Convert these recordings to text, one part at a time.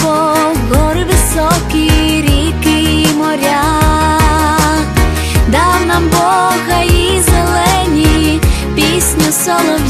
любов, гори високі, ріки і моря, дав нам Бога і зелені пісню солов'я.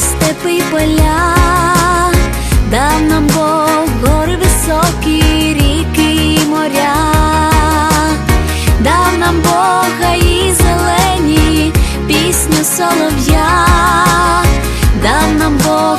степи і поля, дав нам Бог гори високі, ріки і моря, дав нам Бога і зелені, пісню солов'я, дав нам Бог